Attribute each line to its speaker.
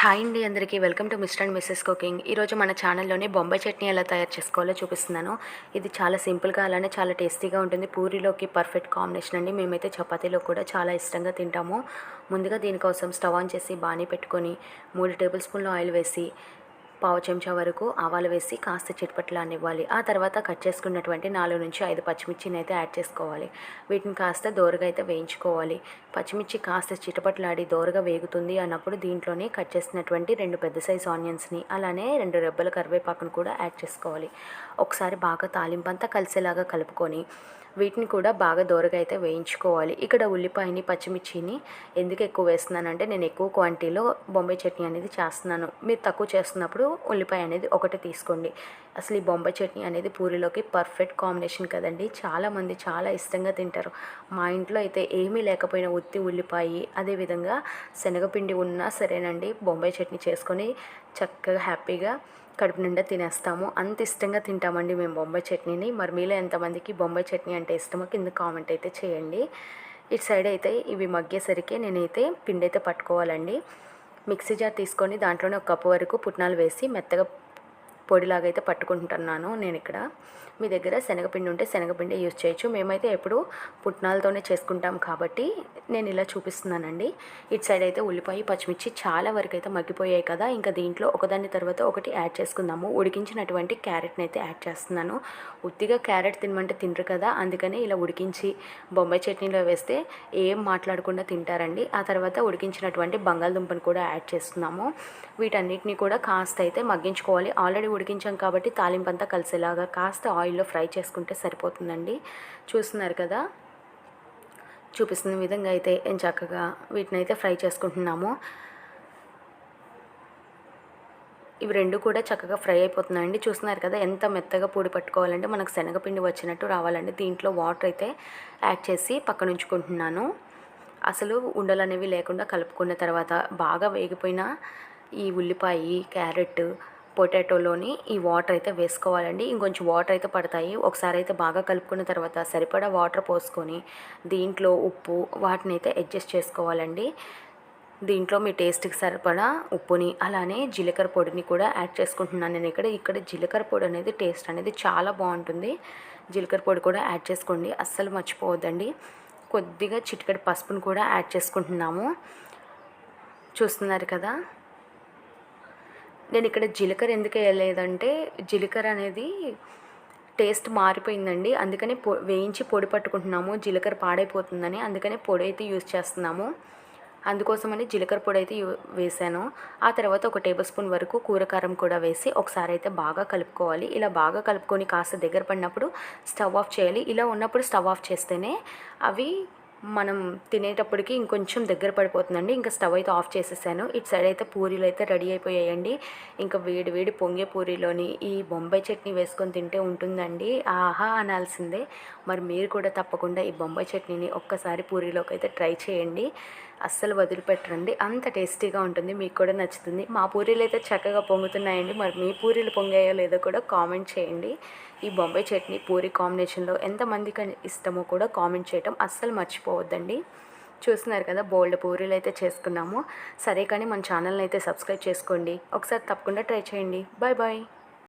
Speaker 1: Hi అండి అందరికీ. Welcome to mister and missus cooking. ఈరోజు మన ఛానల్లోనే బొంబాయి చట్నీ ఎలా తయారు చేసుకోవాలో చూపిస్తున్నాను. ఇది చాలా సింపుల్గా అలానే చాలా టేస్టీగా ఉంటుంది. పూరిలోకి పర్ఫెక్ట్ కాంబినేషన్ అండి. మేమైతే చపాతీలో కూడా చాలా ఇష్టంగా తింటాము. ముందుగా దీనికోసం స్టవ్ ఆన్ చేసి బాణీ పెట్టుకొని మూడు టేబుల్ స్పూన్లు ఆయిల్ వేసి పావు చెంచా వరకు ఆవాలు వేసి కాస్త చిట్పట్లానివ్వాలి ఆ తర్వాత కట్ చేసుకున్నటువంటి నాలుగు నుంచి ఐదు పచ్చిమిర్చిని అయితే యాడ్ చేసుకోవాలి. వీటిని కాస్త దోరగా అయితే వేయించుకోవాలి. పచ్చిమిర్చి కాస్త చిటపట్లాడి దోరగా వేగుతుంది అన్నప్పుడు దీంట్లోనే కట్ చేసినటువంటి రెండు పెద్ద సైజ్ ఆనియన్స్ని అలానే రెండు రెబ్బల కరివేపాకును కూడా యాడ్ చేసుకోవాలి. ఒకసారి బాగా తాలింపంతా కలిసేలాగా కలుపుకొని వీటిని కూడా బాగా దోరగా అయితే వేయించుకోవాలి. ఇక్కడ ఉల్లిపాయని పచ్చిమిర్చిని ఎందుకు ఎక్కువ వేస్తున్నానంటే నేను ఎక్కువ క్వాంటిటీలో బొంబాయి చట్నీ అనేది చేస్తున్నాను. మీరు తక్కువ చేస్తున్నప్పుడు ఉల్లిపాయ అనేది ఒకటి తీసుకోండి. అసలు ఈ బొంబాయి చట్నీ అనేది పూరిలోకి పర్ఫెక్ట్ కాంబినేషన్ కదండి. చాలామంది చాలా ఇష్టంగా తింటారు. మా ఇంట్లో అయితే ఏమీ లేకపోయినా ఉత్తి ఉల్లిపాయ అదేవిధంగా శనగపిండి ఉన్నా సరేనండి బొంబాయి చట్నీ చేసుకొని చక్కగా హ్యాపీగా కడుపు నిండా తినేస్తాము. అంత ఇష్టంగా తింటామండి మేము బొంబాయి చట్నీని. మరి మీలో ఎంతమందికి బొంబాయి చట్నీ అంటే ఇష్టమో కింద కామెంట్ అయితే చేయండి. ఇటు సైడ్ అయితే ఇవి మగ్గేసరికి నేనైతే పిండి అయితే పట్టుకోవాలండి. మిక్సీ జార్ తీసుకొని దాంట్లోనే ఒక కప్పు వరకు పుట్నాలు వేసి మెత్తగా పొడిలాగా అయితే పట్టుకుంటున్నాను నేను ఇక్కడ మీ దగ్గర శనగపిండి ఉంటే శనగపిండి యూజ్ చేయొచ్చు. మేమైతే ఎప్పుడు పుట్నాలతోనే చేసుకుంటాం కాబట్టి నేను ఇలా చూపిస్తున్నానండి. ఇటు సైడ్ అయితే ఉల్లిపాయ పచ్చిమిర్చి చాలా వరకు అయితే మగ్గిపోయాయి కదా. ఇంకా దీంట్లో ఒకదాని తర్వాత ఒకటి యాడ్ చేసుకుందాము. ఉడికించినటువంటి క్యారెట్ని అయితే యాడ్ చేస్తున్నాను. ఉత్తిగా క్యారెట్ తినమంటే తినరు కదా. అందుకని ఇలా ఉడికించి బొంబాయి చట్నీలో వేస్తే ఏం మాట్లాడకుండా తింటారండి. ఆ తర్వాత ఉడికించినటువంటి బంగాళదుంపను కూడా యాడ్ చేస్తున్నాము. వీటన్నిటిని కూడా కాస్త అయితే మగ్గించుకోవాలి. ఆల్రెడీ ఉడికించాం కాబట్టి తాలింపు అంతా కలిసేలాగా కాస్త ఆయిల్లో ఫ్రై చేసుకుంటే సరిపోతుందండి. చూస్తున్నారు కదా? చూపిస్తున్న విధంగా అయితే ఏం చక్కగా వీటిని అయితే ఫ్రై చేసుకుంటున్నాము. ఇవి రెండు కూడా చక్కగా ఫ్రై అయిపోతున్నాయండి. చూస్తున్నారు కదా? ఎంత మెత్తగా పొడి పట్టుకోవాలంటే మనకు శనగపిండి వచ్చినట్టు రావాలండి. దీంట్లో వాటర్ అయితే యాడ్ చేసి పక్కన ఉంచుకుంటున్నాను అసలు ఉండలు అనేవి లేకుండా కలుపుకున్న తర్వాత బాగా వేగిపోయిన ఈ ఉల్లిపాయ క్యారెట్ పొటాటోలోని ఈ వాటర్ అయితే వేసుకోవాలండి. ఇంకొంచెం వాటర్ అయితే పడతాయి. ఒకసారి అయితే బాగా కలుపుకున్న తర్వాత సరిపడా వాటర్ పోసుకొని దీంట్లో ఉప్పు వాటిని అయితే అడ్జస్ట్ చేసుకోవాలండి. దీంట్లో మీ టేస్ట్కి సరిపడా ఉప్పుని అలానే జీలకర్ర పొడిని కూడా యాడ్ చేసుకుంటున్నాను. నేను ఇక్కడ ఇక్కడ జీలకర్ర పొడి అనేది టేస్ట్ అనేది చాలా బాగుంటుంది. జీలకర్ర పొడి కూడా యాడ్ చేసుకోండి. అస్సలు మర్చిపోవద్దండి. కొద్దిగా చిటికడి పసుపును కూడా యాడ్ చేసుకుంటున్నాము. చూస్తున్నారు కదా? నేను ఇక్కడ జీలకర్ర ఎందుకు వేయలేదంటే జీలకర్ర అనేది టేస్ట్ మారిపోయిందండి. అందుకని పొ వేయించి పొడి పట్టుకుంటున్నాము. జీలకర్ర పాడైపోతుందని అందుకని పొడి అయితే యూజ్ చేస్తున్నాము. అందుకోసమని జీలకర్ర పొడి అయితే వేసాను ఆ తర్వాత ఒక టేబుల్ స్పూన్ వరకు కూరకారం కూడా వేసి ఒకసారి అయితే బాగా కలుపుకోవాలి. ఇలా బాగా కలుపుకొని కాస్త దగ్గర పడినప్పుడు స్టవ్ ఆఫ్ చేయాలి. ఇలా ఉన్నప్పుడు స్టవ్ ఆఫ్ చేస్తేనే అవి మనం తినేటప్పటికి ఇంకొంచెం దగ్గర పడిపోతుందండి. ఇంకా స్టవ్ అయితే ఆఫ్ చేసేసాను. ఇటు సైడ్ అయితే పూరీలు అయితే రెడీ అయిపోయాయండి. ఇంకా వేడి వేడి పొంగే పూరీలోని ఈ బొంబాయి చట్నీ వేసుకొని తింటే ఉంటుందండి. ఆహా అనాల్సిందే. మరి మీరు కూడా తప్పకుండా ఈ బొంబాయి చట్నీని ఒక్కసారి పూరీలోకి అయితే ట్రై చేయండి. అస్సలు వదిలిపెట్టరండి. అంత టేస్టీగా ఉంటుంది. మీకు కూడా నచ్చుతుంది. మా పూరీలు అయితే చక్కగా పొంగుతున్నాయండి. మరి మీ పూరీలు పొంగాయో లేదో కూడా కామెంట్ చేయండి. ఈ బొంబాయి చట్నీ పూరి కాంబినేషన్లో ఎంతమందికి ఇష్టమో కూడా కామెంట్ చేయటం అస్సలు మర్చిపోవద్దండి. చూస్తున్నారు కదా బోల్డ్ పూరీలు అయితే చేసుకున్నాము. సరే కానీ మన ఛానల్ని అయితే సబ్స్క్రైబ్ చేసుకోండి. ఒకసారి తప్పకుండా ట్రై చేయండి. Bye bye.